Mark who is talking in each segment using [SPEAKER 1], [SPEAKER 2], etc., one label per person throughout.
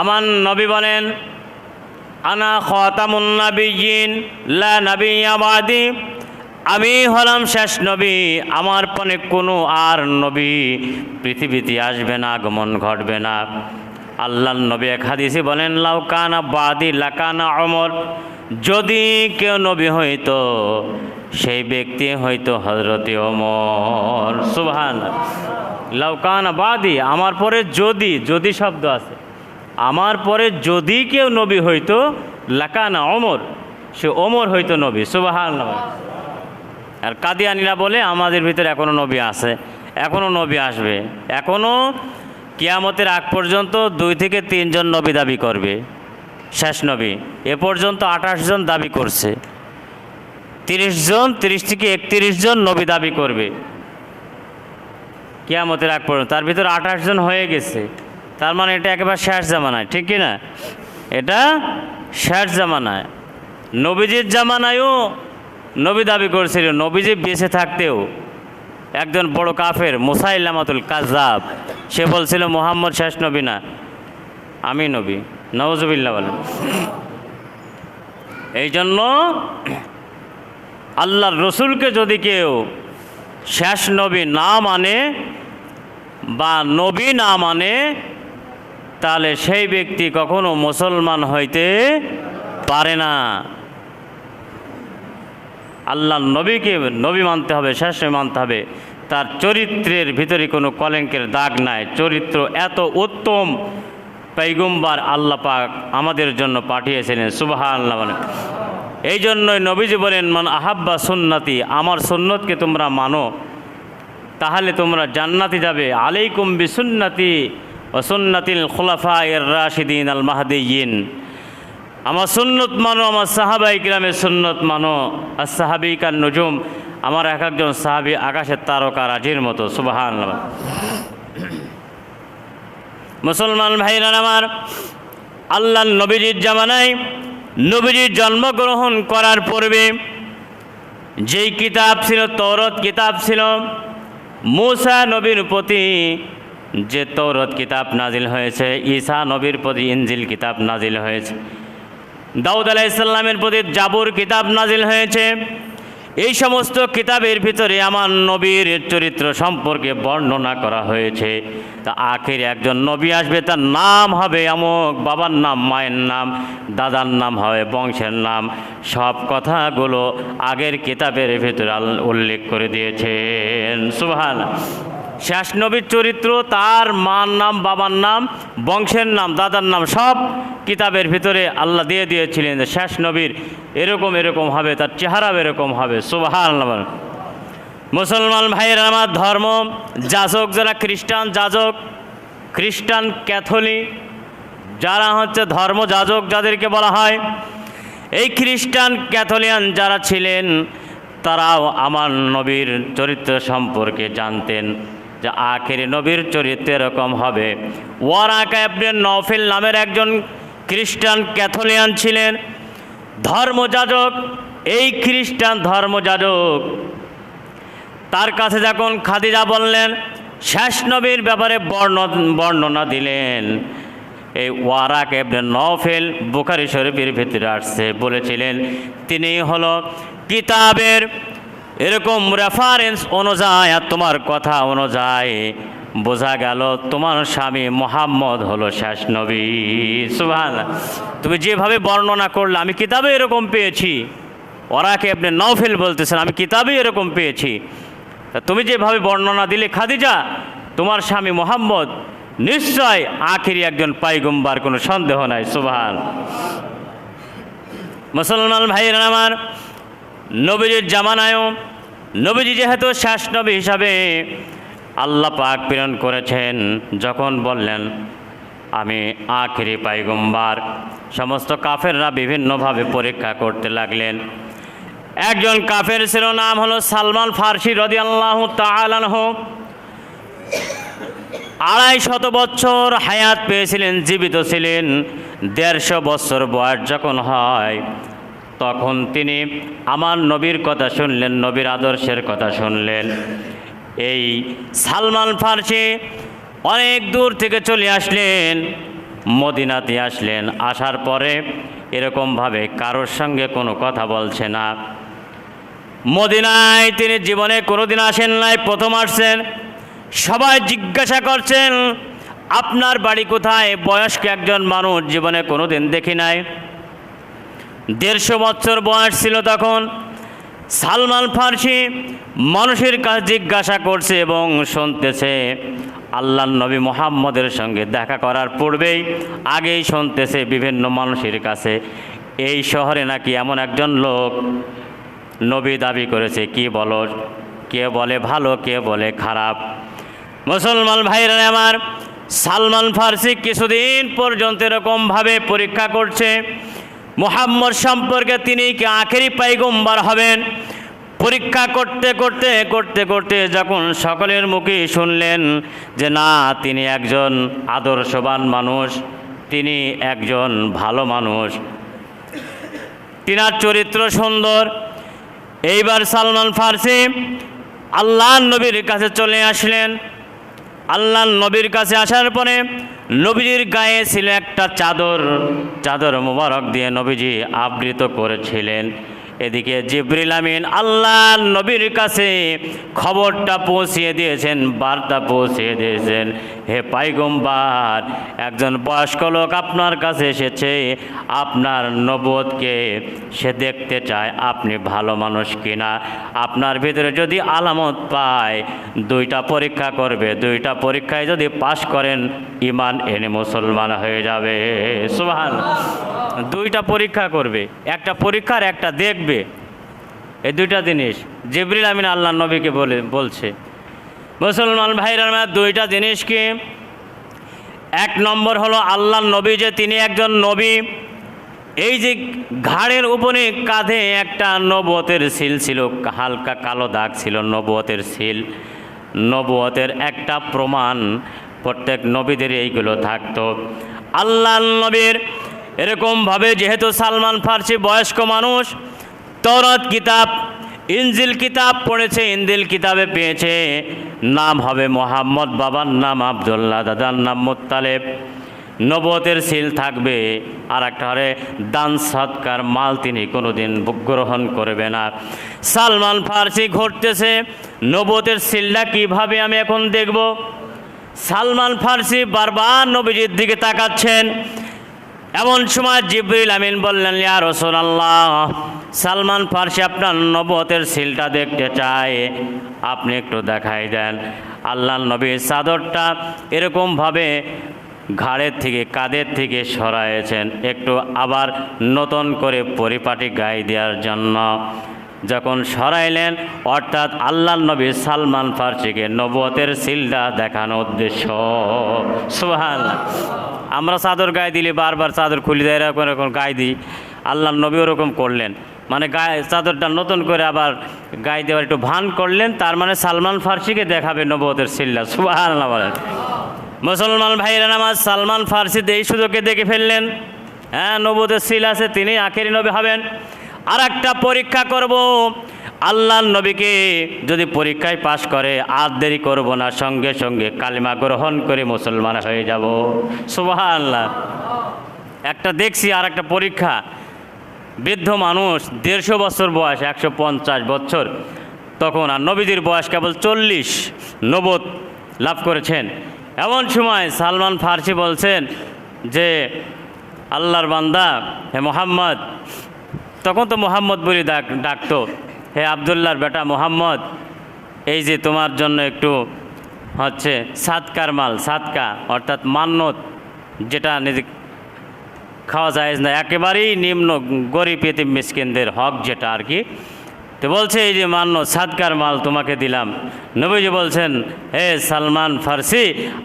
[SPEAKER 1] আমার নবী বলেন, আনা খতামুন নাবিয়িন লা নাবিয়্যা বাদি। আমি হলাম শেষ নবী, আমার পরে কোনো আর নবী পৃথিবীতে আসবে না, আগমন ঘটবে না। আল্লাহ নবী এক হাদিসে বলেন লাউকানা বাদি লাকানা অমর যদি কেউ নবী হইতো, সেই ব্যক্তি হয়তো হজরতে অমর সুবহান লাউকানা বাদি, আমার পরে যদি যদি শব্দ আছে। আমার পরে যদি কেউ নবী হইতো, লাকানা অমর সে অমর হইতো নবী সুবাহান আর কাদিয়ানিরা বলে, আমাদের ভিতরে এখনও নবী আছে এখনও নবী আসবে এখনও কিয়ামতের আগ পর্যন্ত দুই থেকে তিনজন নবী দাবি করবে, শেষ নবী। এ পর্যন্ত আঠাশ জন দাবি করছে, তিরিশ জন, তিরিশ থেকে একত্রিশ জন নবী দাবি করবে। কিয়ামতের আগ পর্যন্ত, তার ভিতরে আঠাশ জন হয়ে গেছে। তার মানে এটা একেবারে শেষ জামানায়, ঠিক কি না? এটা শেষ জামানায়। নবীজির জামানায়ও নবী দাবি করেছিল, নবীজি বেঁচে থাকতেও একজন বড় কাফের, মুসাইলামাতুল কাজাব সে বলছিল, মোহাম্মদ শেষ নবী না, আমি নবী। নওয়াজবিল্লা বলেন। এই জন্য আল্লাহর রসুলকে যদি কেউ শেষ নবী না মানে বা নবী না মানে তাহলে সেই ব্যক্তি কখনো মুসলমান হইতে পারে না। আল্লাহ নবীকে নবী মানতে হবে, শেষ মানতে হবে। তার চরিত্রের ভিতরে কোনো কলেঙ্কের দাগ নাই। চরিত্র এত উত্তম পৈগম্বার আল্লাহ পাক আমাদের জন্য পাঠিয়েছিলেন সুবাহ আল্লাহ এই জন্যই নবীজি বলেন, মান আহাব্বা সুন্নতি, আমার সুন্নতকে তোমরা মানো। তাহলে তোমরা জান্নাতি যাবে। আলাইকুম বিসুন্নতি। ও সুন্নাতিল খোলাফা এর রাশিদিন আল মাহাদিন আমার সুন্নত মানো, আমার সাহাবাই গ্রামের সুন্নত মানো, আর সাহাবিকার নজুম, আমার এক একজন সাহাবি আকাশের তারকা রাজির মতো সুবাহান মুসলমান ভাইরান আমার, আল্লাহ নবীজির জামানায় নবীজির জন্মগ্রহণ করার পূর্বে যেই কিতাব ছিল তৌরত কিতাব ছিল, মুসা নবীর প্রতি যে তৌরত কিতাব নাজিল হয়েছে, ঈসা নবীর প্রতি ইনজিল কিতাব নাজিল হয়েছে। দাউদ আলাইসাল্লামের প্রতি জাবুর কিতাব নাজিল হয়েছে। এই সমস্ত কিতাবের ভিতরে আমার নবীর চরিত্র সম্পর্কে বর্ণনা করা হয়েছে। তা আখের একজন নবী আসবে, তার নাম হবে আমক বাবার নাম মায়ের নাম, দাদার নাম হবে বংশের নাম। সব কথাগুলো আগের কিতাবের ভিতরে উল্লেখ করে দিয়েছেন। সুবহান শেষ নবীর চরিত্র, তার মার নাম, বাবার নাম, বংশের নাম, দাদার নাম, সব কিতাবের ভিতরে আল্লাহ দিয়ে দিয়েছিলেন যে শেষ নবীর এরকম এরকম হবে, তার চেহারা এরকম হবে। সুবাহান মুসলমান ভাইয়ের, আমার ধর্ম যাজক যারা খ্রিস্টান যাজক, খ্রিস্টান ক্যাথলিক, যারা হচ্ছে ধর্ম যাজক যাদেরকে বলা হয়, এই খ্রিস্টান ক্যাথলিয়ান যারা ছিলেন, তারাও আমার নবীর চরিত্র সম্পর্কে জানতেন। যে আখের নবীর চরিত্র এরকম হবে। ওয়ারাকা আপনি নফিল নামের একজন খ্রিস্টান ক্যাথলিয়ান ছিলেন। ধর্মযাজক, এই খ্রিস্টান ধর্মযাজক। তার কাছে যখন খাদিজা বললেন, শেষ নবীর ব্যাপারে বর্ণ, বর্ণনা দিলেন। এই ওয়ারাক এবনে নফেল বুখারি শরীফের ভিতরে আসছে, বলেছিলেন তিনি হলো কিতাবের এরকম রেফারেন্স অনুযায়ী আর তোমার কথা অনুযায়ী বোঝা গেল তোমার স্বামী মোহাম্মদ হলো শেষ নবী। সুভান তুমি যেভাবে বর্ণনা করলে, আমি কিতাবে এরকম পেয়েছি। ওরাকে আপনি নফেল বলতেছেন, আমি কিতাবে এরকম পেয়েছি। তুমি যেভাবে বর্ণনা দিলে, খাদিজা, তোমার স্বামী মোহাম্মদ নিশ্চয় আখিরি একজন পাইগম্বার, কোনো সন্দেহ নাই, সুবাহান। মুসলমান ভাইয়েরা আমার, নবীজির জামানায়ও নবীজি যেহেতু শেষ নবী হিসাবে আল্লাহ পাক প্রেরণ করেছেন, যখন বললেন, আমি আখিরি পাইগম্বার। সমস্ত কাফেররা বিভিন্নভাবে পরীক্ষা করতে লাগলেন। একজন কাফের ছিল, নাম হলো সালমান ফার্সি রদি আল্লাহ তালানহ আড়াই শত বছর হায়াত পেয়েছিলেন, জীবিত ছিলেন। দেড়শো বছর বয়স যখন হয় তখন তিনি আমার নবীর কথা শুনলেন, নবীর আদর্শের কথা শুনলেন। এই সালমান ফার্সি অনেক দূর থেকে চলে আসলেন, মদিনাতে আসলেন। আসার পরে এরকমভাবে কারোর সঙ্গে কোনো কথা বলছে না। মদিনায় তিনি জীবনে কোনোদিন আসেন নাই, প্রথম আসছেন। সবাই জিজ্ঞাসা করছেন, আপনার বাড়ি কোথায়? বয়স্ক একজন মানুষ, জীবনে কোনোদিন দেখি নাই। দেড়শো বছর বয়স ছিল তখন। সালমান ফার্সি মানুষের কাছে জিজ্ঞাসা করছে এবং শুনতেছে, আল্লাহ নবী মোহাম্মদের সঙ্গে দেখা করার পূর্বেই আগেই শুনতেছে বিভিন্ন মানুষের কাছে, এই শহরে নাকি এমন একজন লোক নবী দাবি করেছে, কি বলো? কে বলে ভালো, কে বলে খারাপ? মুসলমান ভাইরা আমার, সালমান ফার্সি কিছুদিন পর্যন্ত এরকমভাবে পরীক্ষা করছে মোহাম্মদ সম্পর্কে তিনি কি আখেরি পাইগম্বার হবেন? পরীক্ষা করতে করতে করতে করতে যখন সকলের মুখে শুনলেন যে না, তিনি একজন আদর্শবান মানুষ, তিনি একজন ভালো মানুষ। তিনার চরিত্র সুন্দর। এইবার সালমান ফার্সি আল্লাহ নবীর কাছে চলে আসলেন। আল্লাহ নবীর কাছে আসার পরে নবীজির গায়ে ছিল একটা চাদর চাদর মোবারক দিয়ে নবীজি আবৃত করেছিলেন। এদিকে জিব্রিল আমিন আল্লাহ নবীর কাছে খবরটা পৌঁছিয়ে দিয়েছেন, বার্তা পৌঁছিয়ে দিয়েছেন। হে পাইগম্বার, একজন বয়স্ক লোক আপনার কাছে এসেছে, আপনার নবদকে সে দেখতে চায় আপনি ভালো মানুষ কিনা। আপনার ভিতরে যদি আলামত পায়, দুইটা পরীক্ষা করবে, দুইটা পরীক্ষায় যদি পাশ করেন ইমান এনে মুসলমান হয়ে যাবে। সুবহান দুইটা পরীক্ষা করবে। একটা পরীক্ষার, একটা দেখবে। এই দুইটা জিনিস। জিবরিল আমিন আল্লাহ নবীকে বলে, বলছে। মুসলমান ভাইরা দুইটা জিনিস কি? এক নম্বর হলো আল্লাহ নবী যে তিনি একজন নবী, এই যে ঘাড়ের উপরে কাঁধে একটা নবতের সিল ছিল, হালকা কালো দাগ ছিল নবতের সিল। নবতের একটা প্রমাণ প্রত্যেক নবীদের এইগুলো থাকতো। আল্লাহ নবীর এরকমভাবে যেহেতু সালমান ফার্সি বয়স্ক মানুষ তরত কিতাব, ইনজিল কিতাব পড়েছে, ইনজিল কিতাবে পেয়েছে। নাম হবে মোহাম্মদ, বাবার নাম আবদুল্লাহ, দাদার নাম মোত্তালেব। নবতের সিল থাকবে আর একটা হরে, দান সৎকার মাল তিনি কোনোদিন গ্রহণ করবে না। সালমান ফার্সি ঘটতেছে নবতের সিলটা কীভাবে আমি এখন দেখব? সালমান ফার্সি বারবার নবীজির দিকে তাকাচ্ছেন এমন সময় জিব্রিল আমিন বললেন, ইয়া রসুলাল্লাহ, সালমান ফার্সি আপনার নবতের সিলটা দেখতে চায়। আপনি একটু দেখাই দেন। আল্লাহ নবীর চাদরটা এরকমভাবে ঘাড়ের থেকে কাদের থেকে সরাইয়েছেন। একটু আবার নতুন করে পরিপাটি গায়ে দেওয়ার জন্য যখন সরাইলেন, অর্থাৎ আল্লাহ নবী সালমান ফার্সিকে নবতের সিলটা দেখানো উদ্দেশ্য। সুহান আমরা চাদর গায়ে দিলে বারবার চাদর খুলি দেয়, এরকম এরকম গায়ে দিই। আল্লাহ নবী ওরকম করলেন। মানে গায়ে, চাদরটা নতুন করে আবার গায়ে দেওয়ার একটু ভান করলেন, তার মানে সালমান ফার্সিকে দেখাবে নবতের সিল্লা সুবাহ বলেন। মুসলমান ভাইরা নামাজ সালমান ফার্সিতে এই সুযোগে দেখে ফেললেন। হ্যাঁ নবতের সিল আছে তিনি আখেরি নবী হবেন। আর একটা পরীক্ষা করব। আল্লাহর নবীকে যদি পরীক্ষায় পাশ করে, আর দেরি করব না, সঙ্গে সঙ্গে কালিমা গ্রহণ করে মুসলমান হয়ে যাব। সুবাহ আল্লাহ একটা দেখছি আর একটা পরীক্ষা। বৃদ্ধ মানুষ দেড়শো বছর বয়স, একশো পঞ্চাশ বছর। তখন আর নবীজির বয়স কেবল চল্লিশ। নবদ লাভ করেছেন। এমন সময় সালমান ফার্সি বলছেন যে, আল্লাহর বান্দা, হে মোহাম্মদ তখন তো মোহাম্মদ বলি ডাক, ডাকতো, হে আবদুল্লার বেটা মোহাম্মদ, এই যে তোমার জন্য একটু হচ্ছে সাতকার মাল, সাতকা, অর্থাৎ মান্যত যেটা নিজে খাওয়া যায় না, একেবারেই নিম্ন গরিব এতিম মিসকিনদের হক যেটা আর কি তো বলছে, এই যে মান্য সাদকার মাল তোমাকে দিলাম। নবীজি বলছেন, হে সালমান ফার্সি,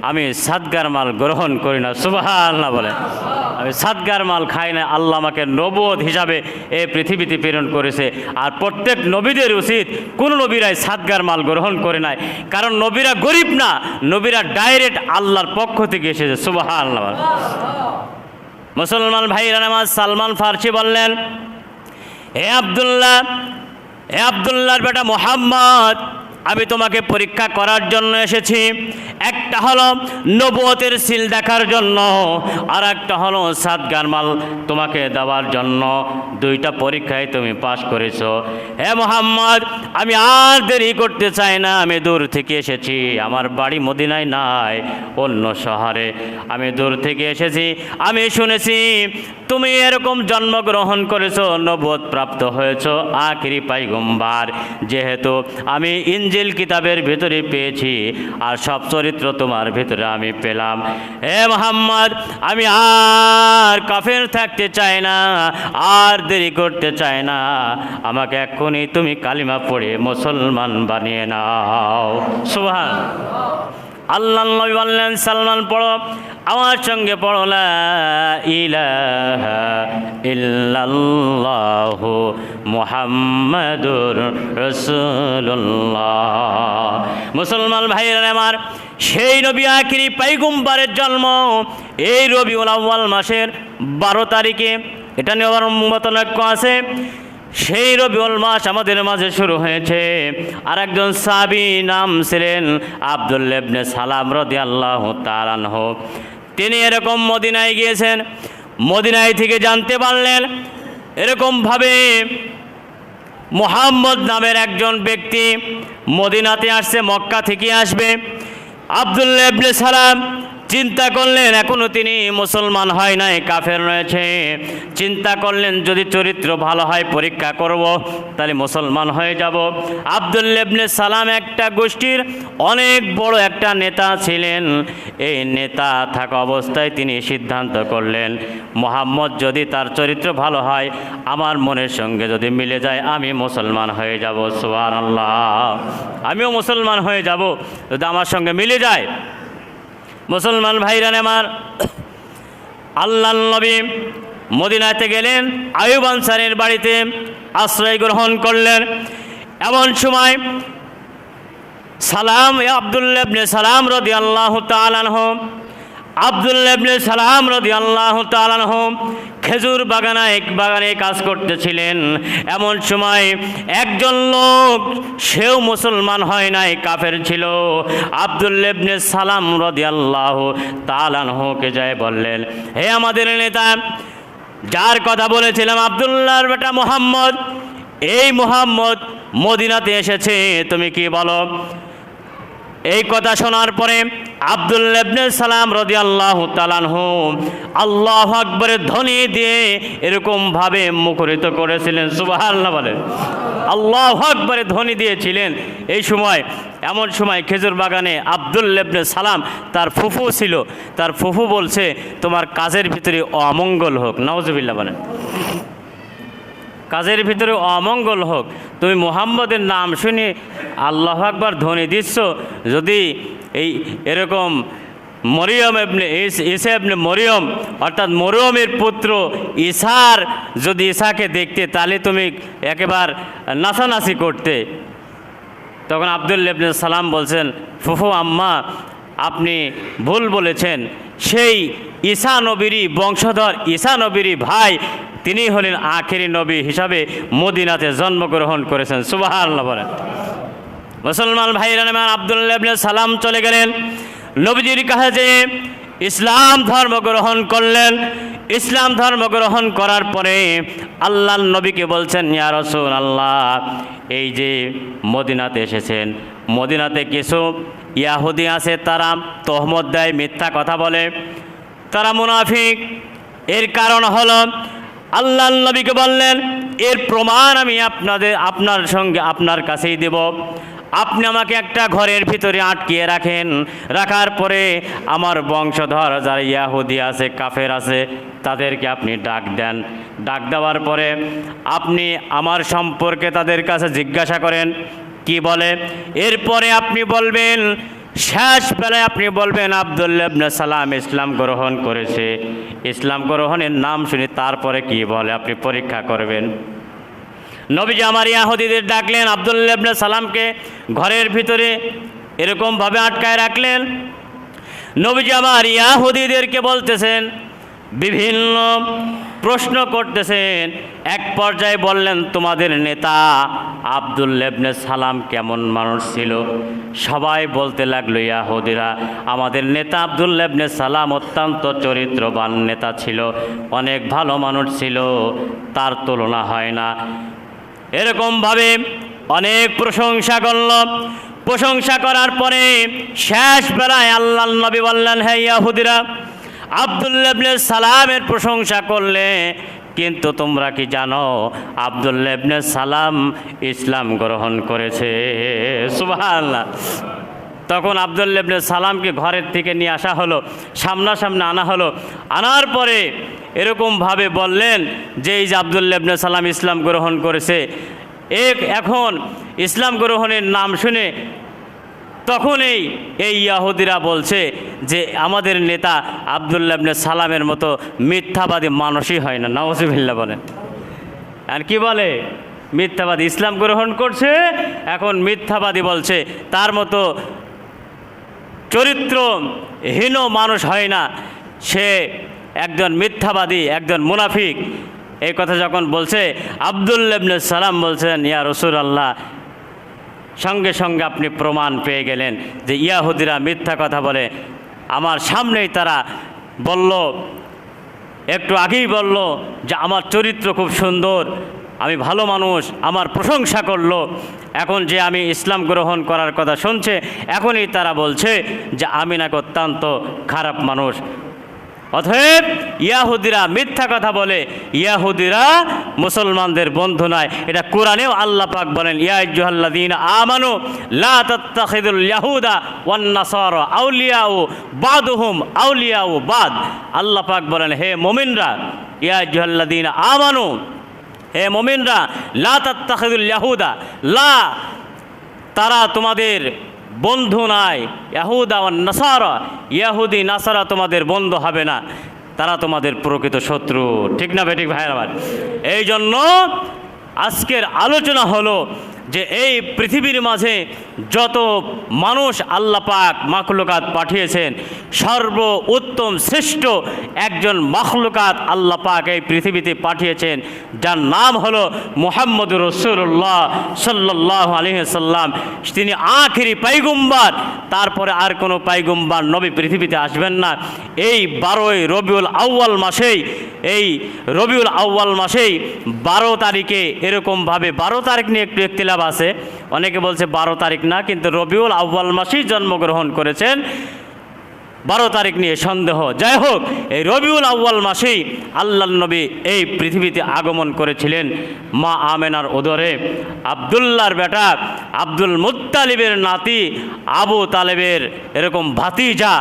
[SPEAKER 1] আমি সাদগার মাল গ্রহণ করি না। সুবাহ আল্লাহ বলে। আমি সাদগার মাল খাই না, আল্লাহ আমাকে নবদ হিসাবে এ পৃথিবীতে প্রেরণ করেছে। আর প্রত্যেক নবীদের উচিত, কোন নবীরাই সাদগার মাল গ্রহণ করে নাই। কারণ নবীরা গরিব না, নবীরা ডাইরেক্ট আল্লাহর পক্ষ থেকে এসেছে। সুবাহ আল্লাহ। মুসলমান ভাইরা নামাজ সালমান ফার্সি বললেন, হে আবদুল্লাহ হে আবদুল্লাহর বেটা মোহাম্মদ। আমি তোমাকে পরীক্ষা করার জন্য এসেছি। একটা হলো নবুয়তের সিল দেখার জন্য, আর একটা হলো সাত গারমাল তোমাকে দেওয়ার জন্য। দুইটা পরীক্ষায় তুমি পাশ করেছ। হে মোহাম্মদ, আমি আর দেরি করতে চাই না, আমি দূর থেকে এসেছি। আমার বাড়ি মদিনায় নাই, অন্য শহরে। আমি দূর থেকে এসেছি, আমি শুনেছি তুমি এরকম জন্মগ্রহণ করেছ নবোধ প্রাপ্ত হয়েছো, আখিরি পাইগম্বার। যেহেতু আমি ইঞ্জিল কিতাবের ভিতরে পেয়েছি, আর সব চরিত্র তোমার ভিতরে আমি পেলাম। হে মোহাম্মদ, আমি আর কাফের থাকতে চাই না, আর দেরি করতে চাই না। আমাকে এক্ষুনি তুমি কালিমা পড়ে মুসলমান বানিয়ে নাও। সুবহান। আল্লাহ নবী বললেন, সালমান পড়ো। আমার সঙ্গে পড়ো, লা ইলাহা মুসলমান ভাইয়েরা আমার, সেই নবী আখিরি পাইগুম্বারের জন্ম এই রবিউল আউ্বাল মাসের বারো তারিখে। এটা নেওয়ার মতনৈক্য আছে। সেই রবিউল মাস আমাদের মাঝে শুরু হয়েছে। আর একজন সাবি নাম ছিলেন আবদুল্লেবনে সালাম রদি আল্লাহ তালানহ তিনি এরকম মদিনায় গিয়েছেন, মদিনায় থেকে জানতে পারলেন এরকমভাবে মোহাম্মদ নামের একজন ব্যক্তি মদিনাতে আসছে, মক্কা থেকে আসবে। আবদুল্লাহ ইবনে সালাম চিন্তা করলেন এখনও তিনি মুসলমান হয় নাই, কাফের রয়েছে। চিন্তা করলেন, যদি চরিত্র ভালো হয়, পরীক্ষা করব, তাহলে মুসলমান হয়ে যাব। আবদুল্লাহ ইবনে সালাম একটা গোষ্ঠীর অনেক বড় একটা নেতা ছিলেন। এই নেতা থাকা অবস্থায় তিনি সিদ্ধান্ত করলেন, মোহাম্মদ, যদি তার চরিত্র ভালো হয়, আমার মনের সঙ্গে যদি মিলে যায়, আমি মুসলমান হয়ে যাব। সোহান আল্লাহ আমিও মুসলমান হয়ে যাব। যদি আমার সঙ্গে মিলে যায় মুসলমান ভাইরান আমার আল্লাহ নবী মদিনাতে গেলেন, আয়ুব আনসারের বাড়িতে আশ্রয় গ্রহণ করলেন। এমন সময় সালাম আবদুল্লাবনে সালাম রদি আল্লাহ তালানহ আবদুল্লাবনে সালাম রদি আল্লাহ তালানহ খেজুর বাগানা এক বাগানে কাজ করতেছিলেন। এমন সময় একজন লোক, সেও মুসলমান হয় নাই, কাফের ছিল। আবদুল্লেবনে সালাম রদি আল্লাহ তালানহকে যায় বললেন, হে আমাদের নেতা, যার কথা বলেছিলাম আবদুল্লাহর বেটা মোহাম্মদ, এই মোহাম্মদ মদিনাতে এসেছে, তুমি কি বলো? এই কথা শোনার পরে আবদুল্লাবনে সালাম রদি আল্লাহ তালানহু আল্লাহ আকবরের ধ্বনি দিয়ে এরকমভাবে মুখরিত করেছিলেন সুবাহ বলে আল্লাহ আকবরে ধ্বনি দিয়েছিলেন। এই সময়, এমন সময় খেজুর বাগানে আবদুল্লেবনে সালাম তার ফুফু ছিল। তার ফুফু বলছে, তোমার কাজের ভিতরে অমঙ্গল হোক। নওয়াজবিল্লা বলেন। কাজের ভিতরে অমঙ্গল হোক। তুমি মোহাম্মদের নাম শুনে আল্লাহ আকবার ধ্বনি দিচ্ছ। যদি এই এরকম মরিয়ম এবনে ইসা এবনে মরিয়ম, অর্থাৎ মরিয়মের পুত্র ইসার যদি ইসাকে দেখতে, তাহলে তুমি একেবার নাচানাচি করতে। তখন আবদুল্লা ইবনে সালাম বলছেন, ফুফু আম্মা, আপনি ভুল বলেছেন। সেই ঈসা নবীরই বংশধর, ঈসা নবীরই ভাই তিনি হলেন আখেরি নবী হিসাবে মদিনাতে জন্মগ্রহণ করেছেন। সুবাহ বলেন। মুসলমান ভাইরা নামান আবদুল্লাহ সালাম চলে গেলেন। নবীজির কাছে যে ইসলাম ধর্ম গ্রহণ করলেন। ইসলাম ধর্ম গ্রহণ করার পরে আল্লাহ নবীকে বলছেন, ইয়া রসুল আল্লাহ এই যে মদিনাতে এসেছেন, মদিনাতে কিছু ইয়াহুদি আছে, তারা তহমত দেয়, মিথ্যা কথা বলে। তারা মুনাফিক। এর কারণ হলো আল্লাহ নবীকে বললেন, এর প্রমাণ আমি আপনাদের, আপনার সঙ্গে আপনার কাছেই দেব। আপনি আমাকে একটা ঘরের ভিতরে আটকিয়ে রাখেন। রাখার পরে আমার বংশধর যারা ইয়াহুদি আছে, কাফের আছে, তাদেরকে আপনি ডাক দেন। ডাক দেওয়ার পরে আপনি আমার সম্পর্কে তাদের কাছে জিজ্ঞাসা করেন, কি বলে? এরপরে আপনি বলবেন শেষ বেলায় আপনি বলবেন আবদুল্লাবনে সালাম ইসলাম গ্রহণ করেছে। ইসলাম গ্রহণের নাম শুনে তারপরে কি বলে? আপনি পরীক্ষা করবেন। নবীজি আমার ইয়াহুদিদের ডাকলেন আবদুল্লাবনে সালামকে ঘরের ভিতরে এরকমভাবে আটকায় রাখলেন? নবীজি আমার ইয়াহুদিদেরকে বলতেছেন, বিভিন্ন প্রশ্ন করতেছেন, এক পর্যায়ে বললেন, তোমাদের নেতা আব্দুল লেবনে সালাম কেমন মানুষ ছিল? সবাই বলতে লাগল, ইয়াহুদিরা, আমাদের নেতা আব্দুল লেবনে সালাম অত্যন্ত চরিত্রবান নেতা ছিল, অনেক ভালো মানুষ ছিল, তার তুলনা হয় না। এরকমভাবে অনেক প্রশংসা করল। প্রশংসা করার পরে শেষ বেলায় আল্লাহ নবী বললেন হ্যাঁ ইয়াহুদিরা আবদুল্লাবনে সালামের প্রশংসা করলে, কিন্তু তোমরা কি জানো আবদুল্লাবনে সালাম ইসলাম গ্রহণ করেছে? সুবহানাল্লাহ। তখন আবদুল্লাবনে সালামকে ঘরের থেকে নিয়ে আসা হলো, সামনাসামনি আনা হলো। আনার পরে এরকমভাবে বললেন যে, এই যে আবদুল্লাবনে সালাম ইসলাম গ্রহণ করেছে। এক এখন ইসলাম গ্রহণের নাম শুনে তখনই এই ইয়াহুদিরা বলছে যে আমাদের নেতা আবদুল্লাবনে সালামের মতো মিথ্যাবাদী মানুষই হয় না নওয়াজিবিল্লা বলেন। আর কি বলে? মিথ্যাবাদী ইসলাম গ্রহণ করছে, এখন মিথ্যাবাদী বলছে, তার মতো চরিত্রহীন মানুষ হয় না, সে একজন মিথ্যাবাদী, একজন মুনাফিক। এই কথা যখন বলছে আবদুল্লাবনে সালাম বলছেন, ইয়া রসুল আল্লাহ সঙ্গে সঙ্গে আপনি প্রমাণ পেয়ে গেলেন যে ইয়াহুদিরা মিথ্যা কথা বলে। আমার সামনেই তারা বলল, একটু আগেই বলল যে আমার চরিত্র খুব সুন্দর, আমি ভালো মানুষ, আমার প্রশংসা করল। এখন যে আমি ইসলাম গ্রহণ করার কথা শুনছে, এখনই তারা বলছে যে আমি নাকি অত্যন্ত খারাপ মানুষ। অতএব ইয়াহুদিরা মিথ্যা কথা বলে, ইয়াহুদিরা মুসলমানদের বন্ধু নয়। এটা কোরআনেও আল্লাহ পাক বলেন ইয়াজুহাল্লাদিন আমানু লা তাত্তাখিদুল ইয়াহুদা ওয়ান নাসারা আউলিয়াউ বাদুহুম, আউলিয়াউ বাদ। আল্লাহ পাক বলেন, হে মুমিনরা ইয়াজুহাল্লাদিন আমানু, হে মুমিনরা, লা তাত্তাখিদুল লা, তারা তোমাদের বন্ধু নাই, ইয়াহুদা নাসারা। ইয়াহুদি, নাসারা তোমাদের বন্ধু হবে না, তারা তোমাদের প্রকৃত শত্রু। ঠিক না বেঠিক ভাইয়ের আমার এই জন্য আজকের আলোচনা হলো যে এই পৃথিবীর মাঝে যত মানুষ আল্লাহ পাক মাখলুকাত পাঠিয়েছেন সর্ব উত্তম শ্রেষ্ঠ একজন মাখলুকাত আল্লাহ পাক এই পৃথিবীতে পাঠিয়েছেন, যার নাম হলো মোহাম্মদ রসুল্লাহ সাল্লাহ আলহিসাল্লাম তিনি আখেরি পাইগুম্বার, তারপরে আর কোনো পাইগুম্বার নবী পৃথিবীতে আসবেন না। এই বারোই রবিউল আউ্য়াল মাসেই, এই রবিউল আউ্য়াল মাসেই বারো তারিখে এরকমভাবে বারো তারিখ নিয়ে একটু একটিলাভ আছে। অনেকে বলছে বারো তারিখ না কিন্তু রবিউল আউ্বাল মাসেই জন্মগ্রহণ করেছেন। বারো তারিখ নিয়ে সন্দেহ। যাই হোক, এই রবিউল আউ্য়াল মাসেই আল্লাহ নবী এই পৃথিবীতে আগমন করেছিলেন মা আমেনার ওদরে আবদুল্লার বেটা আব্দুল মুত্তালিবের নাতি আবু তালেবের এরকম ভাতিজা,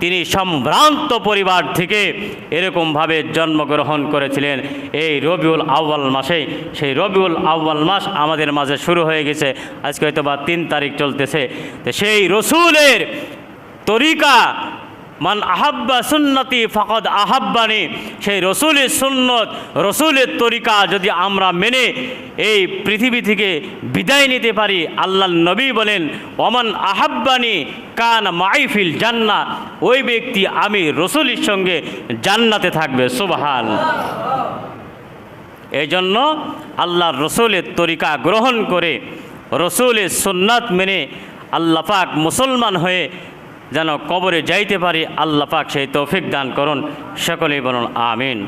[SPEAKER 1] তিনি সম্ভ্রান্ত পরিবার থেকে এরকমভাবে জন্মগ্রহণ করেছিলেন। এই রবিউল আউ্য়াল মাসেই, সেই রবিউল আউ্য়াল মাস আমাদের মাঝে শুরু হয়ে গেছে। আজকে হয়তো বা তিন তারিখ চলতেছে। তো সেই রসুলের তরিকা মান আহাব্বা সুন্নতি ফকদ আহাব্বানি, সেই রসুলের সুন্নত, রসুলের তরিকা যদি আমরা মেনে এই পৃথিবী থেকে বিদায় নিতে পারি আল্লাহ নবী বলেন অমান আহাব্বানি কান মাইফিল জান্না ওই ব্যক্তি আমি রসুলের সঙ্গে জান্নাতে থাকবে। সুবহান। এই জন্য আল্লাহর রসুলের তরিকা গ্রহণ করে, রসুলের সুন্নাত মেনে আল্লাহ পাক মুসলমান হয়ে যেন কবরে যাইতে পারি আল্লাহ পাক সেই তৌফিক দান করুন। সকলেই বলুন আমিন।